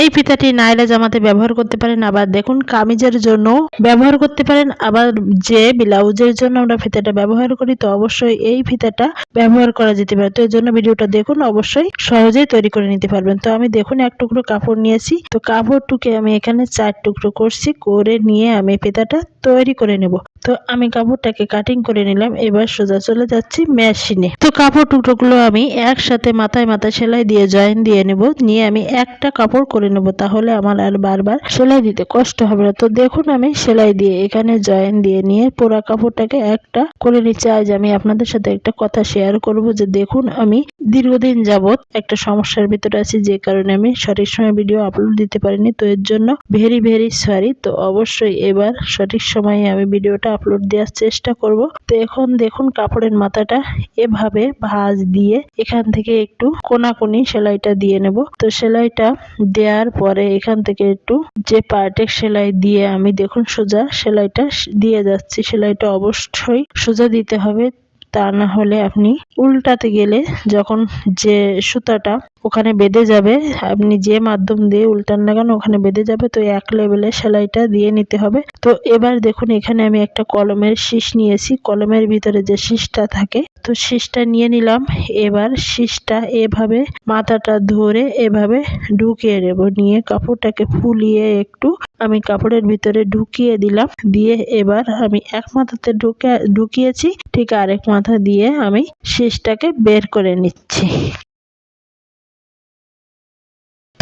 এই ফিতাটি নাইরা জামাতে ব্যবহার করতে পারেন, আবার দেখুন কামিজের জন্য ব্যবহার করতে পারেন, আবার যে ব্লাউজের জন্য আমরা ফিতাটা ব্যবহার করি, তো অবশ্যই এই ফিতাটা ব্যবহার করা যেতে পারে। তো এর জন্য ভিডিওটা দেখুন, অবশ্যই সহজেই তৈরি করে নিতে পারবেন। তো আমি দেখুন এক টুকরো কাপড় নিয়েছি, তো কাপড়টুকে আমি এখানে চার টুকরো করছি, করে নিয়ে আমি ফিতাটা তৈরি করে নেব। তো আমি কাপড়টাকে কাটিং করে নিলাম, এবার সোজা চলে যাচ্ছি মেশিনে তো কাপড় টুকরোগুলো আমি একসাথে মাথায় মাথায় সেলাই দিয়ে জয়েন দিয়ে নেব, নিয়ে আমি একটা কাপড় করে নেব, তাহলে আমার আর বারবার সেলাই দিতে কষ্ট হবে না। তো দেখুন আমি সেলাই দিয়ে এখানে জয়েন দিয়ে নিয়ে পোড়া কাপড়টাকে একটা করে নিচ্ছি। আজ আমি আপনাদের সাথে একটা কথা শেয়ার করব যে দেখুন আমি দীর্ঘদিন যাবৎ একটা সমস্যার ভিতরে আছি যে কারণে আমি সঠিক সময় ভিডিও আপলোড দিতে পারিনি। তো এর জন্য ভেরি ভেরি সরি তো অবশ্যই এবার সঠিক সময়ে আমি ভিডিওটা আপলোড দেওয়ার চেষ্টা করব। তো এখন দেখুন কাপড়ের মাথাটা এভাবে ভাঁজ দিয়ে এখান থেকে একটু কোনাকুনি সেলাইটা দিয়ে নেব। তো সেলাইটা দেওয়ার পরে এখান থেকে একটু যে পার্টেক সেলাই দিয়ে আমি দেখুন সোজা সেলাইটা দিয়ে যাচ্ছি। সেলাইটা অবশ্যই সোজা দিতে হবে। তা না হলে আপনি উল্টাতে গেলে যখন যে সুতাটা ওখানে বেঁধে যাবে। আপনি যে মাধ্যম দিয়ে উল্টান না কেন, ওখানে বেঁধে যাবে। তো এক লেভেলে সেলাইটা দিয়ে নিতে হবে। তো এবার দেখুন, এখানে আমি একটা কলমের শীষ নিয়েছি। কলমের ভিতরে যে শীষটা থাকে, তো শীষটা নিয়ে নিলাম। এবার শীষটা এভাবে মাথাটা ধরে এভাবে ঢুকিয়ে নেব। নিয়ে কাপড়টাকে ফুলিয়ে একটু আমি কাপড়ের ভিতরে ঢুকিয়ে দিলাম। দিয়ে এবার আমি এক মাথাতে ঢুকে, ঢুকিয়েছি। ঠিক আরেক মাথা দিয়ে আমি শীষটাকে বের করে নিচ্ছি।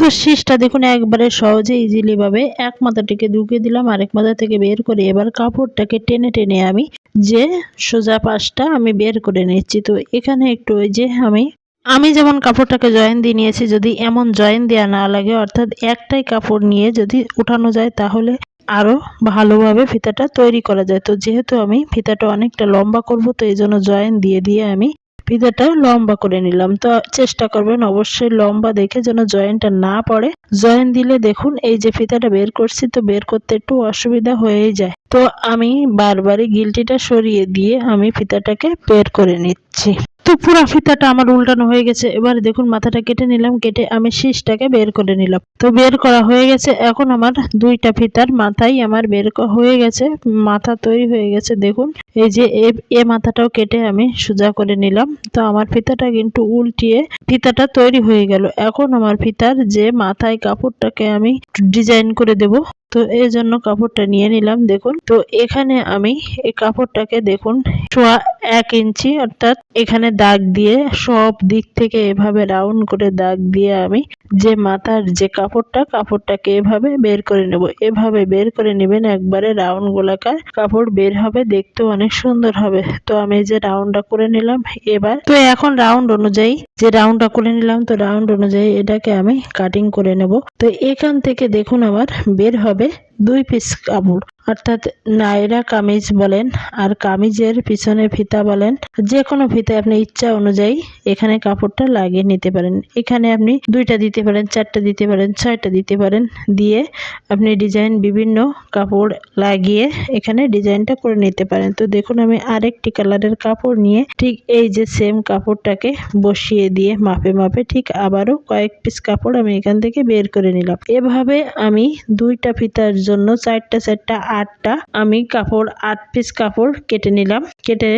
তো শীষটা দেখুন, একবারে সহজে ইজিলি ভাবে এক মাথাটিকে ঢুকিয়ে দিলাম, আরেক মাথা থেকে বের করে এবার কাপড়টাকে টেনে টেনে আমি যে সোজা পাশটা আমি বের করে নিচ্ছি। তো এখানে একটু ওই যে আমি আমি যেমন কাপড়টাকে জয়েন দিয়ে নিয়েছি, যদি এমন জয়েন দেওয়া না লাগে, অর্থাৎ একটাই কাপড় নিয়ে যদি উঠানো যায়, তাহলে আরও ভালোভাবে ফিতাটা তৈরি করা যায়। তো যেহেতু আমি ফিতাটা অনেকটা লম্বা করব, তো এই জন্য জয়েন দিয়ে দিয়ে আমি ফিতাটা লম্বা করে নিলাম। তো চেষ্টা করবেন অবশ্যই লম্বা দেখে যেন জয়েন্টটা না পড়ে। জয়েন্ট দিলে দেখুন, এই যে ফিতাটা বের করছি, তো বের করতে একটু অসুবিধা হয়ে যায়। তো আমি বারবারই গিলটিটা সরিয়ে দিয়ে আমি ফিতাটাকে বের করে নিচ্ছি। তো পুরা ফিতাটা আমার উল্টানো হয়ে গেছে। এবার দেখুন, মাথাটা কেটে নিলাম, কেটে আমি শীষটাকে বের করে নিলাম। তো বের করা হয়ে গেছে। এখন আমার দুইটা ফিতার মাথাই আমার বের হয়ে গেছে, মাথা তৈরি হয়ে গেছে। দেখুন, এই যে এ মাথাটাও কেটে আমি সোজা করে নিলাম। তো আমার ফিতাটা কিন্তু উল্টিয়ে ফিতাটা তৈরি হয়ে গেল। এখন আমার ফিতার যে মাথায় কাপড়টাকে আমি ডিজাইন করে দেব, তো এই জন্য কাপড়টা নিয়ে নিলাম। দেখুন, তো এখানে আমি এই কাপড়টাকে দেখুন, সোয়া এক ইঞ্চি, অর্থাৎ এখানে দাগ দিয়ে সব দিক থেকে এভাবে রাউন্ড করে দাগ দিয়ে আমি যে মাথার যে কাপড়টা, কাপড়টাকে এভাবে বের করে নেব। এভাবে বের করে নেবেন, একবারে রাউন্ড গোলাকার কাপড় বের হবে, দেখতেও অনেক সুন্দর হবে। তো আমি যে রাউন্ডটা করে নিলাম, এবার তো এখন রাউন্ড অনুযায়ী, যে রাউন্ডটা করে নিলাম, তো রাউন্ড অনুযায়ী এটাকে আমি কাটিং করে নেব। তো এখান থেকে দেখুন আমার বের হবে দুই পিস কাপড়, অর্থাৎ নায়রা কামিজ বলেন আর কামিজের পিছনে ফিতা বলেন যে কোনো ফিতা আপনি ইচ্ছা অনুযায়ী এখানে কাপড়টা লাগিয়ে নিতে পারেন। এখানে আপনি দুইটা দিতে পারেন, চারটা দিতে পারেন, ছয়টা দিতে পারেন, দিয়ে আপনি ডিজাইন বিভিন্ন কাপড় লাগিয়ে এখানে ডিজাইনটা করে নিতে পারেন। তো দেখুন, আমি আরেকটি কালারের কাপড় নিয়ে ঠিক এই যে সেম কাপড়টাকে বসিয়ে দিয়ে মাপে মাপে ঠিক আবারও কয়েক পিস কাপড় আমি এখান থেকে বের করে নিলাম। এভাবে আমি দুইটা ফিতার জন্য চারটা চারটা আটটা আমি কাপড়, আট পিস কাপড় কেটে নিলাম। কেটে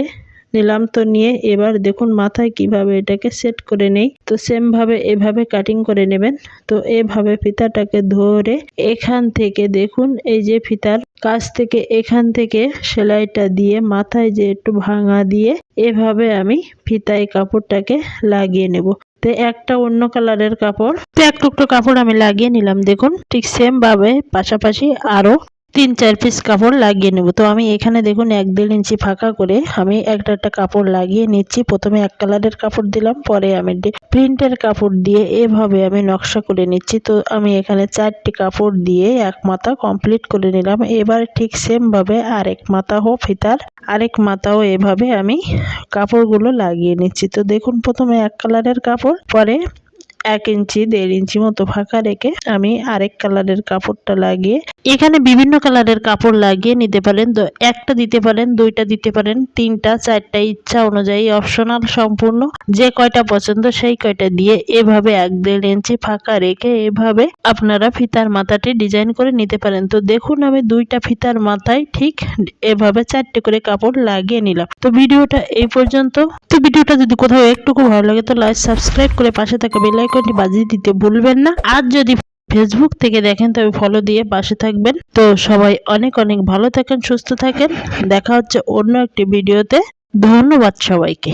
নিলাম তো নিয়ে এবার দেখুন মাথায় কীভাবে এটাকে সেট করে নেই। তো সেম ভাবে এভাবে কাটিং করে নেবেন। তো এভাবে ফিতাটাকে ধরে এখান থেকে দেখুন, এই যে ফিতার কাছ থেকে এখান থেকে সেলাইটা দিয়ে মাথায় যে একটু ভাঙা দিয়ে এভাবে আমি ফিতায় কাপড়টাকে লাগিয়ে নেব। তো একটা অন্য কালারের কাপড়। তো এক টুকরো কাপড় আমি লাগিয়ে নিলাম, দেখুন, ঠিক সেম ভাবে, পাশাপাশি আরও তিন, চার পিস কাপড় লাগিয়ে নেব। তো আমি এখানে দেখুন এক দেড় ইঞ্চি ফাঁকা করে আমি একটা একটা কাপড় লাগিয়ে নিচ্ছি। প্রথমে এক কালারের কাপড় দিলাম, পরে আমি প্রিন্টের কাপড় দিয়ে এভাবে আমি নকশা করে নিচ্ছি। তো আমি এখানে চারটি কাপড় দিয়ে এক মাথা কমপ্লিট করে নিলাম। এবার ঠিক সেমভাবে আরেক মাথা হো ফিতার, আরেক মাথাও এভাবে আমি কাপড়গুলো লাগিয়ে নিচ্ছি। তো দেখুন প্রথমে এক কালারের কাপড়, পরে এক ইঞ্চি, দেড় ইঞ্চি মতো ফাঁকা রেখে আমি আরেক কালারের কাপড়টা লাগিয়ে, এখানে বিভিন্ন কালারের কাপড় লাগিয়ে নিতে পারেন। তো একটা দিতে পারেন, দুইটা দিতে পারেন, তিনটা, চারটা ইচ্ছা অনুযায়ী অপশনাল, সম্পূর্ণ। যে কয়টা পছন্দ সেই কয়টা দিয়ে এভাবে এক দেড় ইঞ্চি ফাঁকা রেখে এভাবে আপনারা ফিতার মাথাটি ডিজাইন করে নিতে পারেন। তো দেখুন আমি দুইটা ফিতার মাথায় ঠিক এভাবে চারটে করে কাপড় লাগিয়ে নিলাম। তো ভিডিওটা এই পর্যন্ত। তো ভিডিওটা যদি কোথাও একটুকু ভালো লাগে, তো লাইক সাবস্ক্রাইব করে পাশে থাকা বেল আইকনটি বাজিয়ে দিতে ভুলবেন না। আর যদি ফেসবুক থেকে দেখেন তবে ফলো দিয়ে পাশে থাকবেন। তো সবাই অনেক অনেক ভালো থাকেন, সুস্থ থাকেন। দেখা হচ্ছে অন্য একটি ভিডিওতে। ধন্যবাদ সবাইকে।